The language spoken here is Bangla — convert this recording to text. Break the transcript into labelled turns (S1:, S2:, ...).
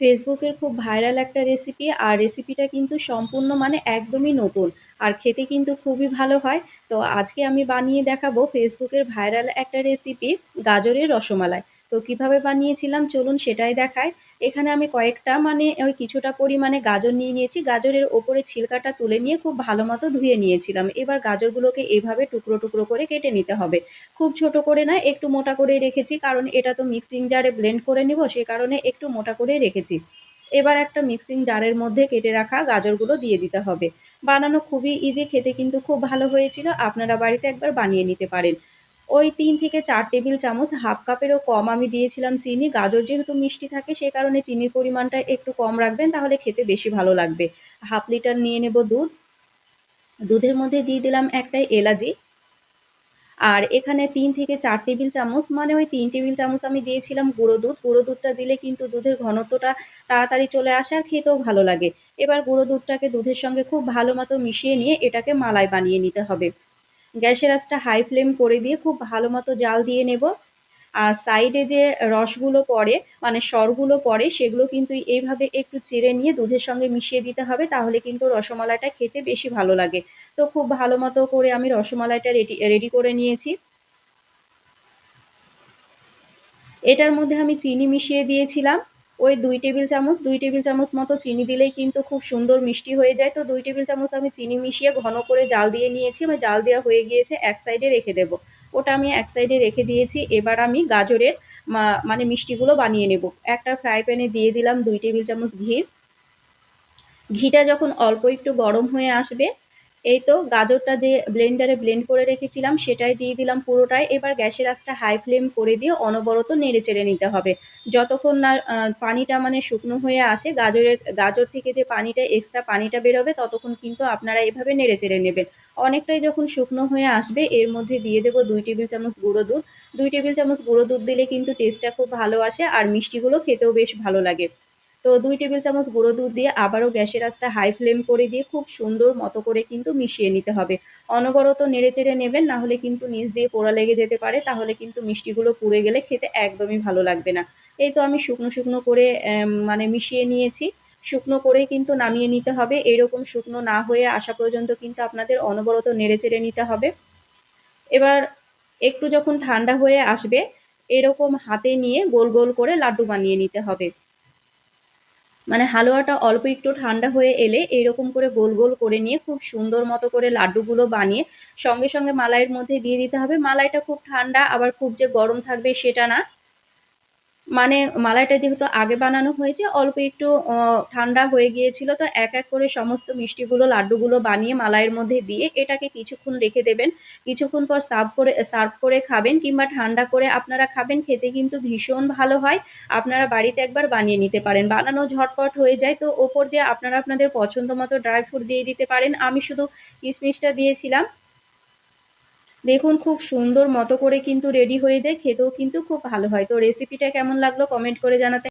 S1: ফেসবুকে খুব ভাইরাল একটা রেসিপি আর রেসিপিটা কিন্তু সম্পূর্ণ মানে একদমই নতুন। আর খেতে কিন্তু খুবই ভালো হয়। তো আজকে আমি বানিয়ে দেখাবো ফেসবুকের ভাইরাল একটা রেসিপি গাজরের রসমালাই। তো কীভাবে বানিয়েছিলাম? চলুন সেটাই দেখায়। এখানে আমি কয়েকটা মানে ওই কিছুটা পরিমাণে গাজর নিয়ে নিয়েছি। গাজরের ওপরে ছিলকাটা তুলে নিয়ে খুব ভালো মতো ধুয়ে নিয়েছিলাম। এবার গাজরগুলোকে এভাবে টুকরো টুকরো করে কেটে নিতে হবে। খুব ছোট করে না, একটু মোটা করে রেখেছি, কারণ এটা তো মিক্সিং জারে ব্লেন্ড করে নিব, সে কারণে একটু মোটা করে রেখেছি। এবার একটা মিক্সিং জারের মধ্যে কেটে রাখা গাজরগুলো দিয়ে দিতে হবে। বানানো খুবই ইজি খেতে কিন্তু খুব ভালো হয়েছিল। আপনারা বাড়িতে একবার বানিয়ে নিতে পারেন। ওই তিন থেকে চার টেবিল চামচ হাফ কাপেরও কম আমি দিয়েছিলাম চিনি। গাজর যেহেতু মিষ্টি থাকে সে কারণে চিনির পরিমাণটা একটু কম রাখবেন, তাহলে খেতে বেশি ভালো লাগবে। হাফ লিটার নিয়ে নেব দুধ। দুধের মধ্যে দিয়ে দিলাম একটাই এলাচি। আর এখানে তিন থেকে চার টেবিল চামচ মানে ওই তিন টেবিল চামচ আমি দিয়েছিলাম গুঁড়ো দুধ। গুঁড়ো দুধটা দিলে কিন্তু দুধের ঘনত্বটা তাড়াতাড়ি চলে আসে আর খেতেও ভালো লাগে। এবার গুঁড়ো দুধটাকে দুধের সঙ্গে খুব ভালো মতো মিশিয়ে নিয়ে এটাকে মালাই বানিয়ে নিতে হবে। গ্যাসের আঁচটা হাই ফ্লেম করে দিয়ে খুব ভালো মতো জাল দিয়ে নেব। আর সাইডে যে রসগুলো পড়ে মানে সরগুলো পড়ে, সেগুলো কিন্তু এইভাবে একটু চিড়ে নিয়ে দুধের সঙ্গে মিশিয়ে দিতে হবে, তাহলে কিন্তু রসমালাইটা খেতে বেশি ভালো লাগে। তো খুব ভালো মতো করে আমি রসমালাইটা রেডি রেডি করে নিয়েছি। এটার মধ্যে আমি চিনি মিশিয়ে দিয়েছিলাম। ওই দুই টেবিল চামচ, দুই টেবিল চামচ মতো চিনি দিলেই কিন্তু খুব সুন্দর মিষ্টি হয়ে যায়। তো দুই টেবিল চামচ আমি চিনি মিশিয়ে ঘন করে জাল দিয়ে নিয়েছি। বা জাল দেওয়া হয়ে গিয়েছে, এক সাইডে রেখে দেব। ওটা আমি এক সাইডে রেখে দিয়েছি। এবার আমি গাজরের মানে মিষ্টিগুলো বানিয়ে নেব। একটা ফ্রাই প্যানে দিয়ে দিলাম দুই টেবিল চামচ ঘি। ঘিটা যখন অল্প একটু গরম হয়ে আসবে এই তো গাজরটা যে ব্লেন্ডারে ব্লেন্ড করে রেখেছিলাম, সেটাই দিয়ে দিলাম পুরোটাই। এবার গ্যাসের আঁচটা হাই ফ্লেম করে দিয়ে অনবরত নেড়ে চেড়ে নিতে হবে। যতক্ষণ না পানিটা মানে শুকনো হয়ে আসে গাজরের, গাজর থেকে যে পানিটা এক্সট্রা পানিটা বেরোবে, ততক্ষণ কিন্তু আপনারা এভাবে নেড়ে চেড়ে নেবেন। অনেকটাই যখন শুকনো হয়ে আসবে, এর মধ্যে দিয়ে দেবো দুই টেবিল চামচ গুঁড়ো দুধ। দুই টেবিল চামচ গুঁড়ো দুধ দিলে কিন্তু টেস্টটা খুব ভালো আসে, আর মিষ্টিগুলো খেতেও বেশ ভালো লাগে। তো দুই টেবিল চামচ গুঁড়ো দুধ দিয়ে আবারও গ্যাসের আঁচটা হাই ফ্লেম করে দিয়ে খুব সুন্দর মতো করে কিন্তু মিশিয়ে নিতে হবে। অনবরত নেড়ে চেড়ে নেবেন, না হলে কিন্তু নিচ দিয়ে পোড়া লেগে যেতে পারে, তাহলে কিন্তু মিষ্টিগুলো পুড়ে গেলে খেতে একদমই ভালো লাগবে না। এই তো আমি শুকনো শুকনো করে মানে মিশিয়ে নিয়েছি। শুকনো করেই কিন্তু নামিয়ে নিতে হবে। এরকম শুকনো না হয়ে আসা পর্যন্ত কিন্তু আপনাদের অনবরত নেড়ে চেড়ে নিতে হবে। এবার একটু যখন ঠান্ডা হয়ে আসবে, এরকম হাতে নিয়ে গোল গোল করে লাড্ডু বানিয়ে নিতে হবে। মানে হালুয়াটা অল্প একটু ঠান্ডা হয়ে এলে এরকম করে গোল গোল করে নিয়ে খুব সুন্দর মতো করে লাড্ডুগুলো বানিয়ে সঙ্গে সঙ্গে মালাইয়ের মধ্যে দিয়ে দিতে হবে। মালাইটা খুব ঠান্ডা, আবার খুব যে গরম থাকবে সেটা না। মানে মালাইটা যেহেতু আগে বানানো হয়েছে, অল্প একটু ঠান্ডা হয়ে গিয়েছিল, তো এক এক করে সমস্ত মিষ্টিগুলো, লাড্ডুগুলো বানিয়ে মালাইয়ের মধ্যে দিয়ে এটাকে কিছুক্ষণ রেখে দেবেন। কিছুক্ষণ পর সার্ভ করে সার্ভ করে খাবেন কিংবা ঠান্ডা করে আপনারা খাবেন, খেতে কিন্তু ভীষণ ভালো হয়। আপনারা বাড়িতে একবার বানিয়ে নিতে পারেন। বানানো ঝটপট হয়ে যায়, তো ওপর দিয়ে আপনারা আপনাদের পছন্দ মতো ড্রাই ফ্রুট দিয়ে দিতে পারেন। আমি শুধু কিশমিশটা দিয়েছিলাম। দেখুন খুব সুন্দর মতো করে কিন্তু রেডি হয়ে যায়, খেতেও কিন্তু খুব ভালো হয়। তো রেসিপিটা কেমন লাগল কমেন্ট করে জানাতে